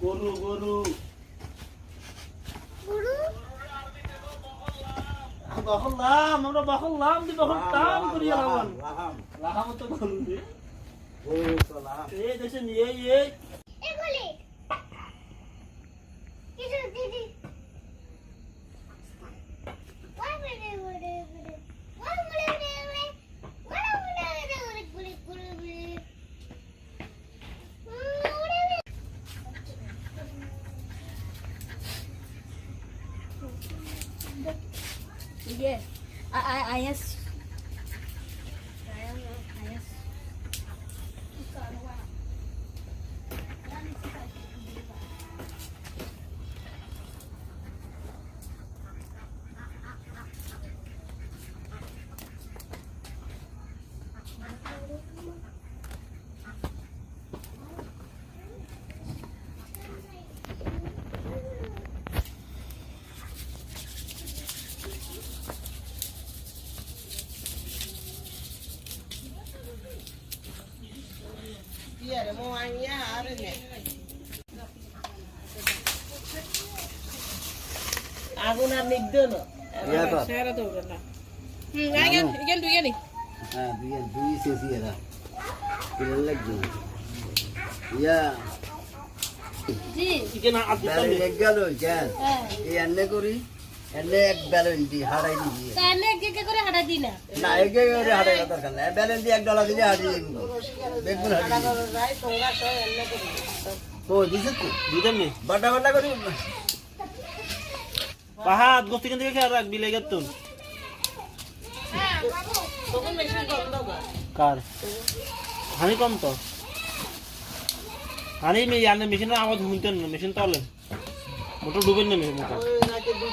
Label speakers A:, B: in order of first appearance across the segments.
A: গরু গরু। বহলাম আমরা বহলাম দি বহল কাম লাগান
B: লাহাম
A: লাহাম তো গরু রে
B: গরু তো লাহাম
A: এই দেখেন এই এই
B: ayas করি এনে এক ব্যালেন্স দি হারাই দি
C: তাহলে এক জায়গা করে হাঁটা দিই না।
B: না এগে করে হারাই দরকার নাই। ব্যালেন্স দি এক ডলার দিলে হারিয়ে দিব। বেগুন হারিয়ে দিব।
D: রাই তোমরা সব এনে করি।
B: ও দিছে তো
A: দিতেন নি
B: বাটা বাটা করি।
A: পাহাড় গোস্তি কেন থেকে খেয়াল রাখবি লেগে তুন
D: মেশিন কর?
A: হানি কম তো। হানি মে মেশিনের আওয়াজ শুনতেন না, মেশিন তলে মোটর ডুবেন না মেশিন মোটর কিন্তু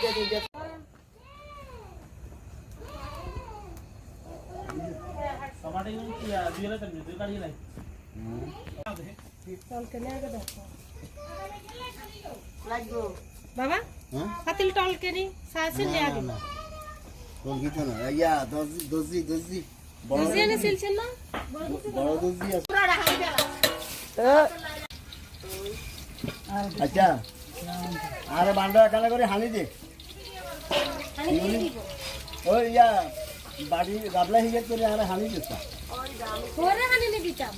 C: পাতিল টল কেনি সাহসে নিয়ে আগে
B: না কোন কিছু না ইয়া দর্জি দর্জি দর্জি। বড়
C: সিয়ানে সিলছেন না?
B: বড় দর্জি আছে। আচ্ছা আরে বান্ডা এখানে করে হানি দে।
C: আমি দিয়ে দিব।
B: ওই ইয়া বাড়ি গাবলা হিগে করে আরে হানি দিস
C: পরে হানি নি দিতাম।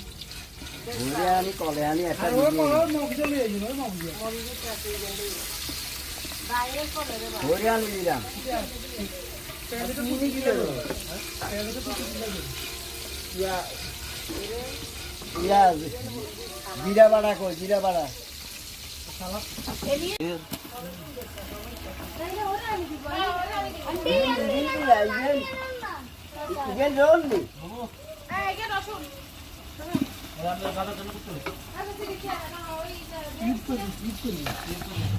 B: আনি কলে আনি একটা ঘুরে আনি দিলাম ইয়া জিরা বাড়া কই জিরা বাড়া
C: আছে
B: হ্যাঁ
C: মোটর করে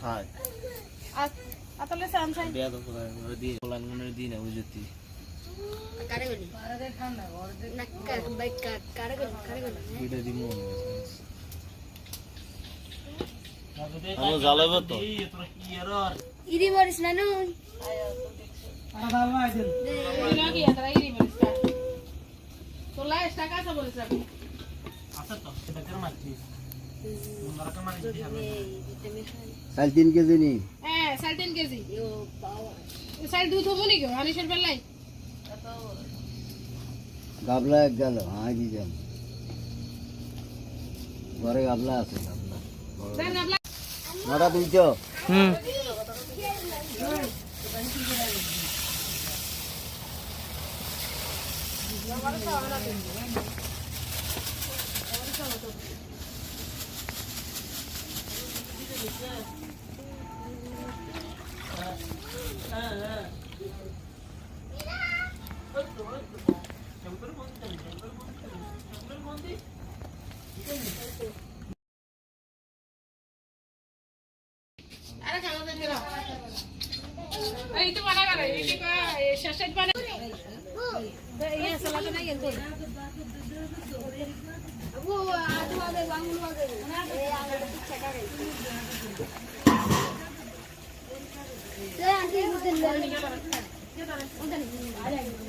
A: থাই।
D: আতলে সান সাই
A: বিয়া তো করে দিয়ে পোলাঙ্গনের দিন বুঝতি
C: কারে না কার বাইক কার কারে গলি কারে গলি
A: দুইটা দিমু আমার জ্বালাবো তো।
E: ইরি মরিস না নুন।
B: তিন কেজি নি?
C: হ্যাঁ সাড়ে তিন কেজি সাড়ে দুধ হব নাকি? আনিসের বেলায়?
B: গাবলা এক গেল হ্যাঁ দি যাম ঘরে গাবলা আছে গাবলা। নটা দুইশো
A: হুম।
C: আরে খাওয়া দেন গেল এই তো বানা গেল এই কি শেষ শেষ বানা ইয়ে সালাদ নাই গেল
E: ও আজু আগে বাংলো আগে এই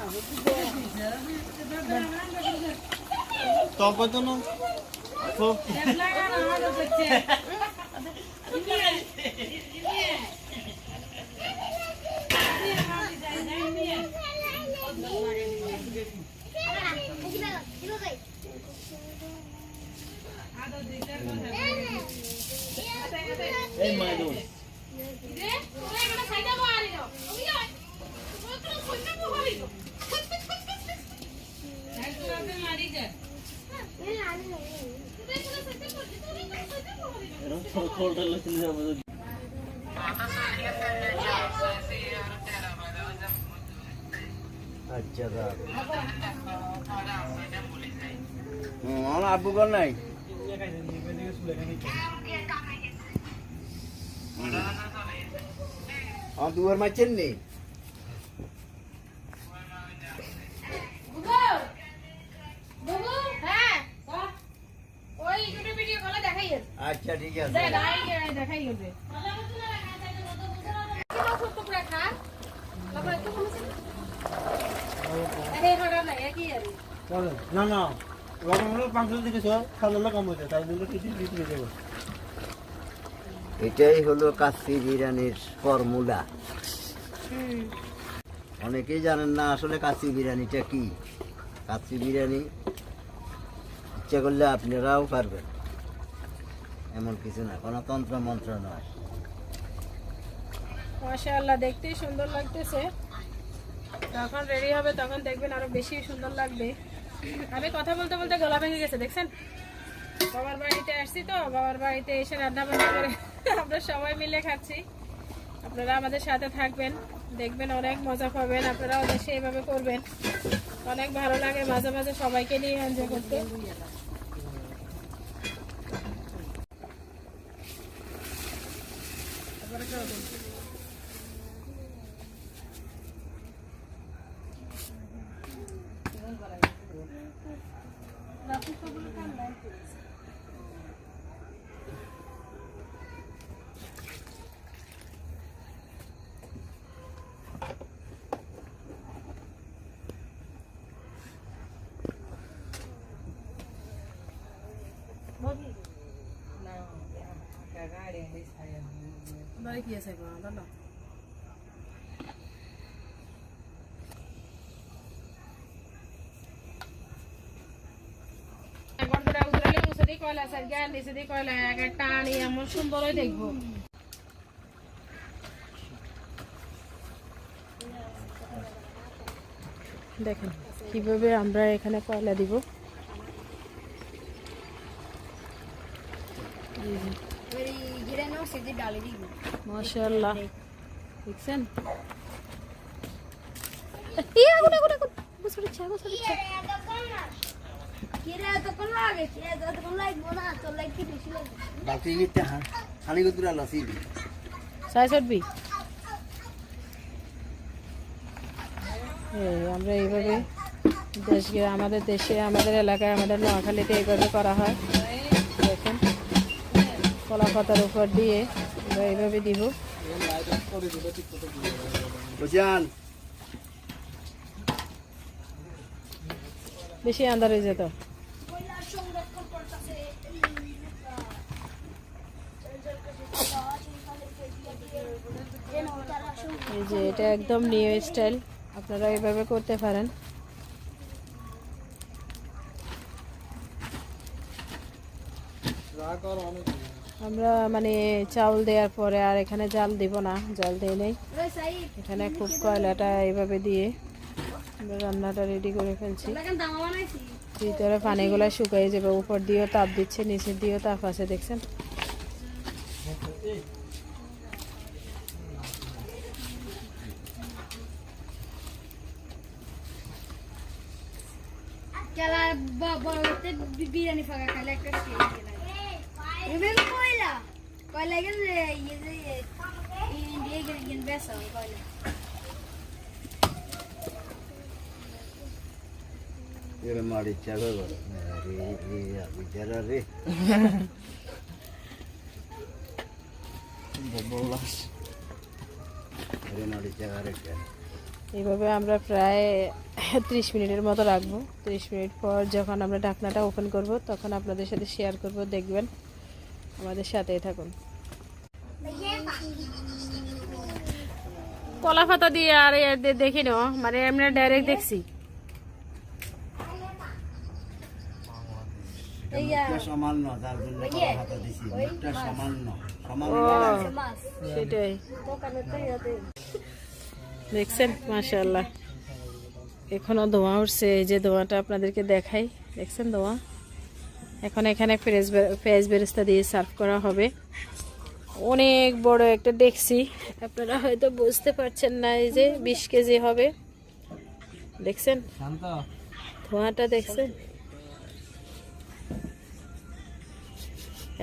E: আগে পিচ্ছা করে তে আন্টি বুঝেন
A: তবে তো না খুব এই মাই দোন
C: রে ওরে এখানে সাইডা বাড়ি দাও ওই আয় ওই তো কইতে বলি তো মারি যা
A: খোলটা লাগছিল আমাদের
B: আচ্ছা আমার আব্বু কর নাই। আমার মারছেন নি আচ্ছা ঠিক আছে।
C: দেখাই না
A: না লবণ হলো পাঁচশো কম হয়েছে জন্য কিছু দিতে
B: এটাই হলো কাচ্চি বিরিয়ানির ফর্মুলা। অনেকেই জানেন না আসলে কাচ্চি বিরিয়ানিটা কি। কাচ্চি বিরিয়ানি ইচ্ছা করলে আপনারাও পারবেন। এমন কিছু না, কোনো তন্ত্র মন্ত্র নয়।
C: মাশাআল্লাহ, দেখতেই সুন্দর লাগতেছে। যখন রেডি হবে, তখন দেখবেন আরও বেশি সুন্দর লাগবে। আমি কথা বলতে বলতে গলা ভেঙে গেছে, দেখছেন? বাবার বাড়িতে আসছি তো, বাবার বাড়িতে এসে রান্না বান্না করে আমরা সবাই মিলে খাচ্ছি। আপনারা আমাদের সাথে থাকবেন, দেখবেন অনেক মজা পাবেন আপনারাও দেশে এইভাবে করবেন। অনেক ভালো লাগে মাঝে মাঝে সবাইকে নিয়ে এনজয় করতে। বাড়ি কি আছে দাদা কয়লা সার জ্ঞান নিচে দিয়ে কয়লা এক একটা আনি, এমন সুন্দরই দেখব। দেখেন, কীভাবে আমরা এখানে কয়লা দিব।
E: ঘিরে নাও ডালে দিবি
C: মাশাআল্লাহ। দেখছেন?
E: কিরে এতক্ষণ লাগে? কিরে এতক্ষণ লাগবো না? তোর লাগতে বেশি লাগবে?
B: বাকি নিতে হানি কুতুরা লসি
C: সাই চটবি আমরা এইভাবে দেশ আমাদের দেশে আমাদের এলাকায় আমাদের নোয়াখালীতে এইভাবে করা হয়। কলা পাতার উপর দিয়ে আমরা এইভাবে দিব। বেশি আন্দার হয়ে যেত। এই যে এটা একদম নিউ স্টাইল আপনারা এইভাবে করতে পারেন। রাখ আর অনেক। আমরা মানে চাউল দেওয়ার পরে আর এখানে জাল দিব না, জাল দিয়ে নেই। এখানে খুব কয়লাটা এভাবে দিয়ে আমরা রান্নাটা রেডি করে ফেলছি। ভিতরে পানিগুলো শুকাই যাবে, উপর দিয়েও তাপ দিচ্ছে, নিচের দিয়েও তাপ আছে, দেখছেন?
E: বিরিয়ানি ফাঁকা খাইলে একটা Even koyla. Koyla gel yedi. İndiye gel gel besa koyla. Yere
B: mari çaga var. Re re bicara re. Bobolas. Yere mari çaga re.
C: এইভাবে আমরা প্রায় ত্রিশ মিনিটের মতো রাখব ত্রিশ মিনিট পর যখন আমরা ঢাকনাটা ওপেন করব তখন আপনাদের সাথে শেয়ার করব দেখবেন আমাদের সাথে থাকুন। কলা পাতা দিয়ে আর দেখি না মানে আমরা ডাইরেক্ট দেখছি। দেখছেন? মাসাল্লাহ এখনও ধোঁয়া উঠছে এই যে ধোঁয়াটা আপনাদেরকে দেখাই। দেখছেন ধোঁয়া? এখন এখানে পেঁয়াজ পেঁয়াজ বেরেস্তা দিয়ে সার্ভ করা হবে। অনেক বড় একটা দেখছি। আপনারা হয়তো বুঝতে পারছেন না এই যে বিশ কেজি হবে। দেখছেন? ধোঁয়াটা দেখছেন?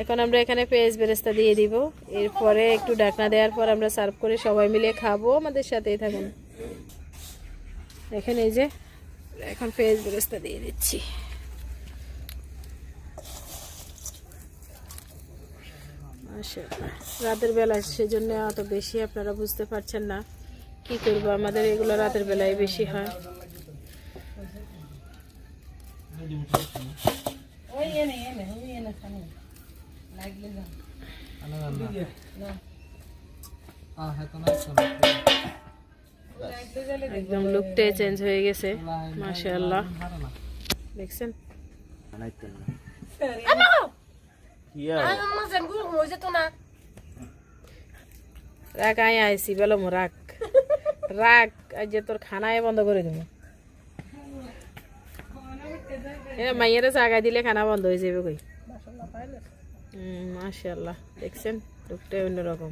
C: এখন আমরা এখানে পেঁয়াজ বেরেস্তা দিয়ে দিব। এরপরে একটু ডাকনা দেওয়ার পর আমরা সার্ভ করে সবাই মিলে খাব। আমাদের সাথেই থাকুন। এখানে এই যে এখন পেঁয়াজ বেরেস্তা দিয়ে দিচ্ছি। আসে রাতের বেলায় সেজন্য অত বেশি আপনারা বুঝতে পারছেন না কি করব আমাদের এগুলো রাতের বেলায় বেশি হয়। একদম লুকটাই চেঞ্জ হয়ে গেছে মাসা দেখছেন? রাখ আয় আইসি বেলম রাখ রাখ আজ যে তোর খানায় বন্ধ করে দেবো মাইয়েরা জাগা দিলে খানা বন্ধ হয়ে যাবে কই মাশাল্লাহ দেখছেন লোকটাই অন্যরকম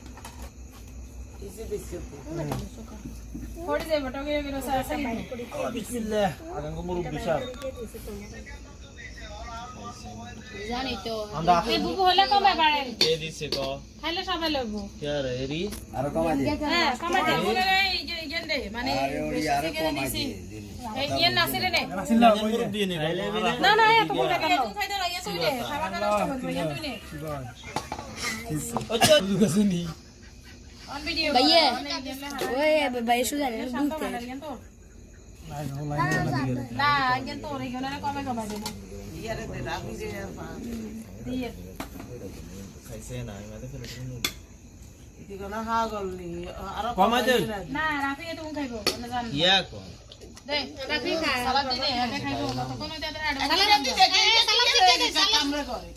F: জানি তো
C: এই বুবু হলে কমে বাড়েন
A: কে দিছে গো
C: খাইলে সবাই লব
A: কে রে হেরি
B: আর কমা দে
C: হ্যাঁ কমা দে বলে এই যে গেন্দে মানে
B: আর কমা দে
C: এই ইয়ে নাসিরে নে
A: নাসিলা মুরুব দিয়ে নে
C: না না এত বড় কথা না তুই খাইতে লাগিয়েছিস রে খাওয়া না নষ্ট করবি তুই নে
A: আচ্ছা দুগাসনি भैया ओए भाई सु जाने दूध ना आगे तो रे गयो ना कमे कमा दे ये रे दे राखी दे यार दिए कैसे ना मैं
E: तो फिर इति गना हा गल्ली अरे कमा दे ना
A: राखी
E: तो उन खाइबो या
B: को दे राखी खा साला दे
E: दे खाइबो तो कोनो दे दे साला
C: दे दे साला
B: दे दे काम
A: रे करे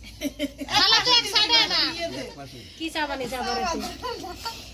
A: साला तो एक साइड है ना की
C: साबन है साबन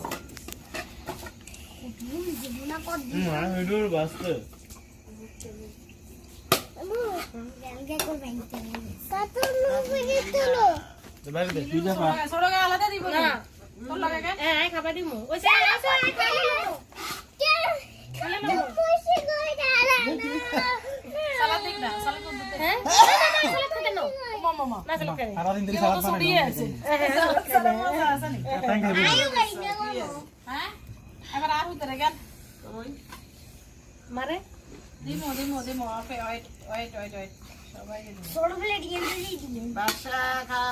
C: দিব
F: খাবার আছে
C: সালাদ দিক না সালাদ কোন দিতে
F: হ্যাঁ
C: মামা মামা
F: না চলো করে
A: সারা দিন ধরে
C: এগুলো
A: সালাদ
C: তো
A: বানাই
C: ছড়িয়ে আছে সালাদ মজা আছে নি
A: থ্যাংক ইউ
C: হ্যাঁ এবার আর উতরে গেল
F: মারে
C: দিমো দিমো দিমো okay wait wait wait wait সবাইকে দিমো
E: ছোট প্লেট কিনতে
C: বাসা খা।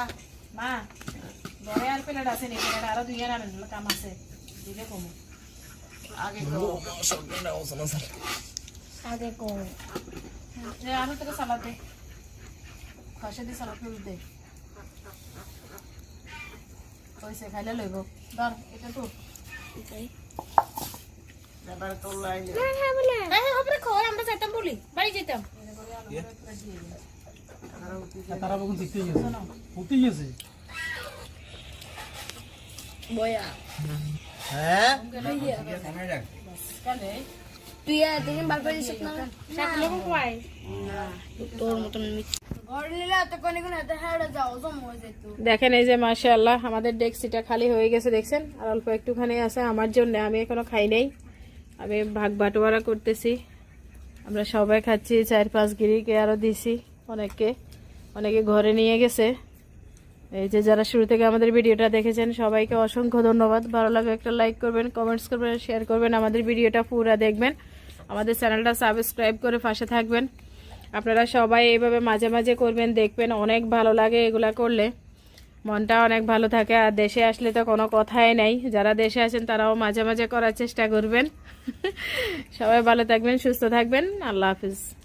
C: মা ঘরে আর প্লেট আছে নি প্লেট আরও দুই আর আনেন কাম আছে। দিলে কমো। আগে কো
F: আগে কো
C: যে আরও তোকে সালাদ দে। খসে দি সালাদ করে দে। কইছে খাইলে লইব। ধর এটা তো।
F: হ্যাঁ হ্যাঁ উপরে খোর আমরা যেতাম বলি বাড়ি যেতাম
A: তারা বকুন শিখতে গেছে উঠতে গেছে
E: বয়া
B: হ্যাঁ
E: তুই এতদিন বার করে দিছিস না
F: সাকলো কয়
E: তোর মতন যেত
C: দেখেন এই যে, মাশাআল্লাহ, আমাদের ডেক্সিটা খালি হয়ে গেছে, দেখছেন? আর অল্প একটুখানি আছে আমার জন্য, আমি এখনও খাই নাই। আমি ভাগ বাটোয়ারা করতেছি। আমরা সবাই খাচ্ছি, চার পাঁচ গিরিকে আরও দিছি অনেককে। অনেকে ঘরে নিয়ে গেছে। এই যে যারা শুরু থেকে আমাদের ভিডিওটা দেখেছেন, সবাইকে অসংখ্য ধন্যবাদ। ভালো লাগে একটা লাইক করবেন কমেন্টস করবেন শেয়ার করবেন, আমাদের ভিডিওটা পুরো দেখবেন। আমাদের চ্যানেলটা সাবস্ক্রাইব করে পাশে থাকবেন। আপনারা সবাই এইভাবে মাঝে মাঝে করবেন, দেখবেন অনেক ভালো লাগে এগুলা করলে। মনটা অনেক ভালো থাকে আর দেশে আসলে তো কোনো কথাই নাই। যারা দেশে আছেন তারাও মাঝে মাঝে করার চেষ্টা করবেন। সবাই ভালো থাকবেন, সুস্থ থাকবেন। আল্লাহ হাফিজ।